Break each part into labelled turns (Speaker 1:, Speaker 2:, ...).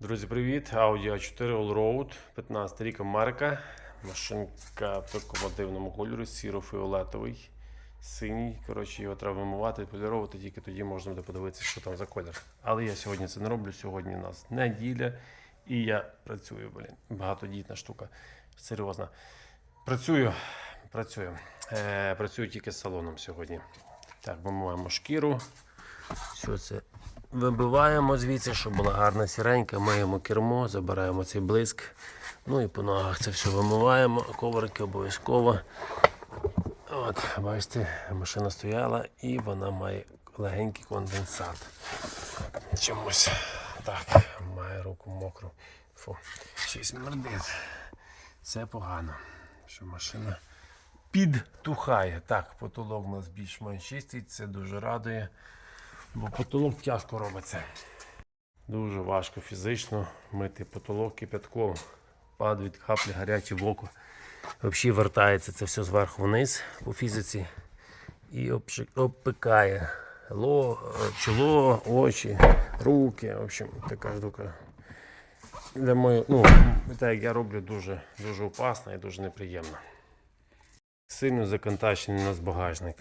Speaker 1: Друзі, привіт! Audi A4 Allroad, 15 рік Америка. Машинка в такому дивному кольорі, сіро-фіолетовий, синій. Коротше, його треба вимивати, поліровувати, тільки тоді можна буде подивитися, що там за колір. Але я сьогодні це не роблю. Сьогодні у нас неділя, і я працюю, блін. Багатодітна штука. Серйозно. Працюю, працюю. Е, працюю тільки з салоном сьогодні. Так, вимиваємо шкіру. Все це вибиваємо звідси, щоб була гарна сіренька, миємо кермо, забираємо цей блиск. Ну і по ногах це все вимиваємо, коврики обов'язково. От, бачите, машина стояла і вона має легенький конденсат. Чомусь. Так, має руку мокру. Фу, щось смердить. Це погано, що машина підтухає. Так, потолок у нас більш-менш чистий, це дуже радує. Бо потолок тяжко робиться. Дуже важко фізично мити потолок кипятком. Падають каплі гарячі в око. Взагалі вертається це все зверху вниз по фізиці і обпикає Ло, чоло, очі, руки. В общем, така штука. Для моєї, ну, так як я роблю, дуже, дуже опасно і дуже неприємно. Сильно законтачений у нас багажник.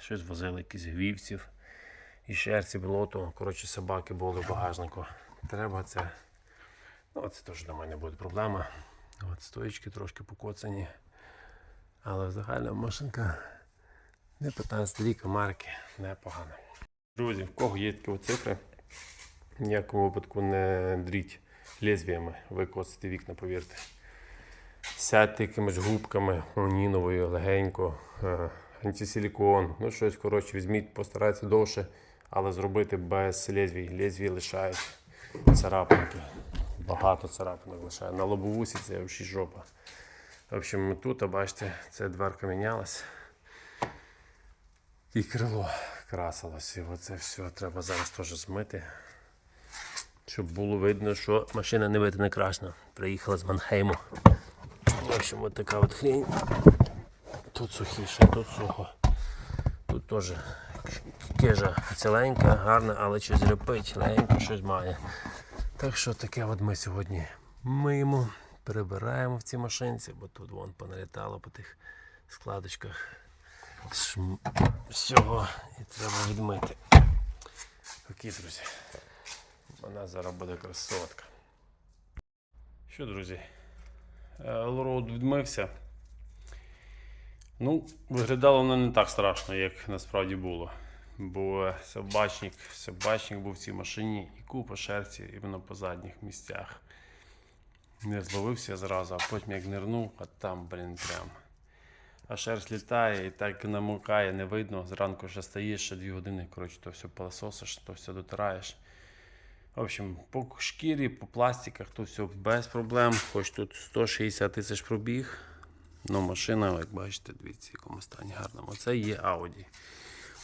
Speaker 1: Щось возили якісь гвівців і шерсті болото. Коротше, собаки були в багажнику. Треба це. Ну, це теж для мене буде проблема. От стоїчки трошки покоцані. Але взагалі машинка не 15 рік, марки непогана. Друзі, в кого є такі цифри, в ніякому випадку не дріть лезвіями, ви коците вікна, повірте. Сядьте якимись губками моніновою, легенько, е, антисилікон, ну щось коротше, візьміть, постарайтеся довше, але зробити без лезвій. Лезвій лишають царапинки. Багато царапинок лишає. На лобовусі це взагалі жопа. В общем, тут, а бачите, ця дверка мінялась. І крило красилось. І оце все треба зараз теж змити. Щоб було видно, що машина не видно красна. Приїхала з Манхейму. В общем, от така от хрень. Тут сухіше, тут сухо. Тут теж кижа ціленька, гарна, але щось репить, легенько щось має. Так що таке от ми сьогодні миємо, перебираємо в цій машинці, бо тут вон поналітало по тих складочках. Шм... Всього і треба відмити. Окей, друзі. Вона зараз буде красотка. Що, друзі? Лороуд відмився. Ну, виглядало воно не так страшно, як насправді було. Бо собачник, собачник був в цій машині і купа шерсті іменно по задніх місцях. Не зловився зразу, а потім як нирнув, а там, блін, прям. А шерсть літає і так намокає, не видно. Зранку ще стоїш, ще 2 години, коротше, то все пилососиш, то все дотираєш. В общем, по шкірі, по пластиках, то все без проблем. Хоч тут 160 тисяч пробіг. Ну, машина, як бачите, дивіться, в якому стані гарному. Це є Audi.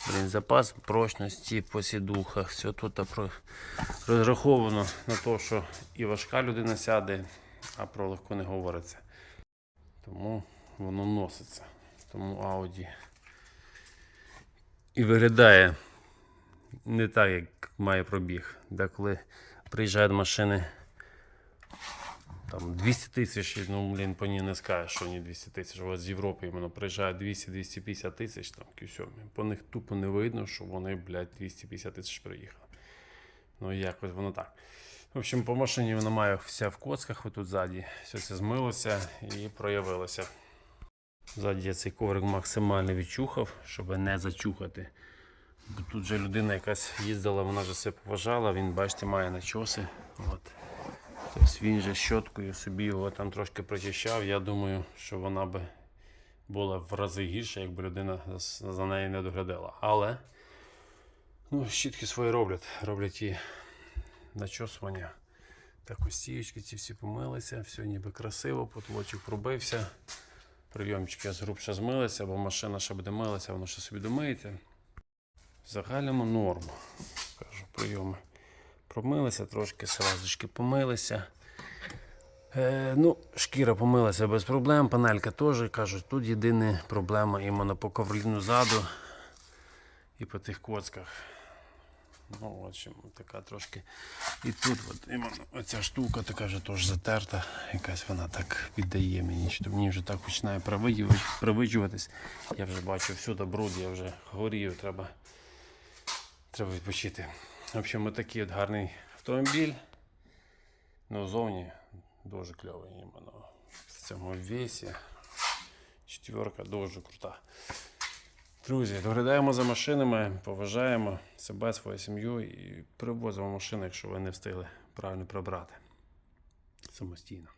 Speaker 1: Блін, запас прочності по сідухах. Все тут розраховано на те, що і важка людина сяде, а про легко не говориться. Тому воно носиться. Тому Audi і виглядає не так, як має пробіг. Деколи приїжджають машини там 200 тисяч, ну, блін, по ній не скажеш, що ні 200 тисяч. У вас з Європи іменно приїжджає 200-250 тисяч, там кюсьомі. По них тупо не видно, що вони, блядь, 250 тисяч приїхали. Ну, якось воно так. В общем, по машині вона має вся в коцках, отут ззаді. Все це змилося і проявилося. Ззаді я цей коврик максимально відчухав, щоб не зачухати. Тут же людина якась їздила, вона вже все поважала, він, бачите, має начоси. От. Тобто він же щоткою собі його там трошки прочищав. Я думаю, що вона би була в рази гірша, якби людина за нею не доглядала. Але ну, щітки свої роблять. Роблять і начосування. Так ось стіючки ці всі помилися, все ніби красиво, потолочок пробився. Прийомчики згрубше змилися, бо машина ще буде милася, воно ще собі домиється. В загальному норма. Кажу, прийоми. Промилися трошки, сразочки помилися. Е, ну, шкіра помилася без проблем, панелька теж кажуть, тут єдина проблема іменно по ковроліну ззаду і по тих коцках. Ну, в общем, така трошки. І тут от, іменно оця штука така вже теж затерта. Якась вона так віддає мені, що мені вже так починає привиджуватись. Я вже бачу всюди бруд, я вже горію, треба, треба відпочити. В общем, такий от гарний автомобіль. Ну, зовні дуже кльовий іменно. В цьому весі. Четверка дуже крута. Друзі, доглядаємо за машинами, поважаємо себе, свою сім'ю і привозимо машини, якщо ви не встигли правильно прибрати самостійно.